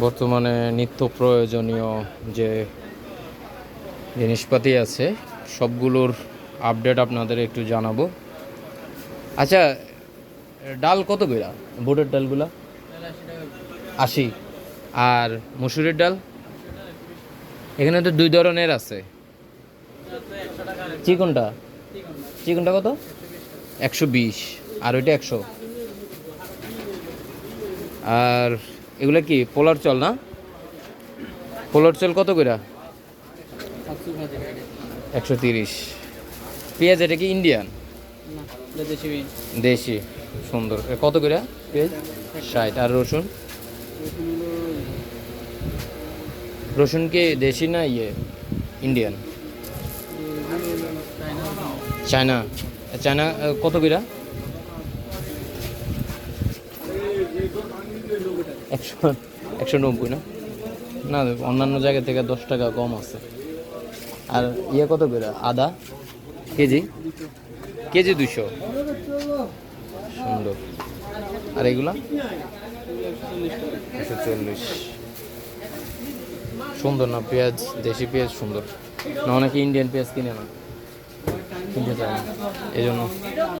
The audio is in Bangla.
বর্তমানে নিত্য প্রয়োজনীয় যে জিনিসপাতি আছে, সবগুলোর আপডেট আপনাদের একটু জানাব। আচ্ছা ডাল কত কইরা বুটের ডালগুলা? আশি। আর মুসুরির ডাল? এখানে তো দুই ধরনের আছে। চিকনটা? চিকনটা কত? একশো বিশ। আর ওইটা একশো। আর এগুলো কি পোলার চল না? পোলার চল কত করে একশো তিরিশ। পেঁয়াজ এটা কি ইন্ডিয়ান? দেশি সুন্দর। কত করে পেঁয়াজ? ষাট। আর রসুন? রসুন কি দেশি না ইয়ে ইন্ডিয়ান? চায়না। চায়না। কত করে একশো একশো নব্বই না? না, অন্যান্য জায়গা থেকে দশ টাকা কম আছে। আর ইয়ে কত করে? আদা? কেজি? কেজি দুশো সুন্দর। আর এগুলা? একশো চল্লিশ। সুন্দর না, পেঁয়াজ, দেশি পেঁয়াজ সুন্দর। না, অনেকে ইন্ডিয়ান পেঁয়াজ কিনে না। কিনতে চায় না। এই জন্য।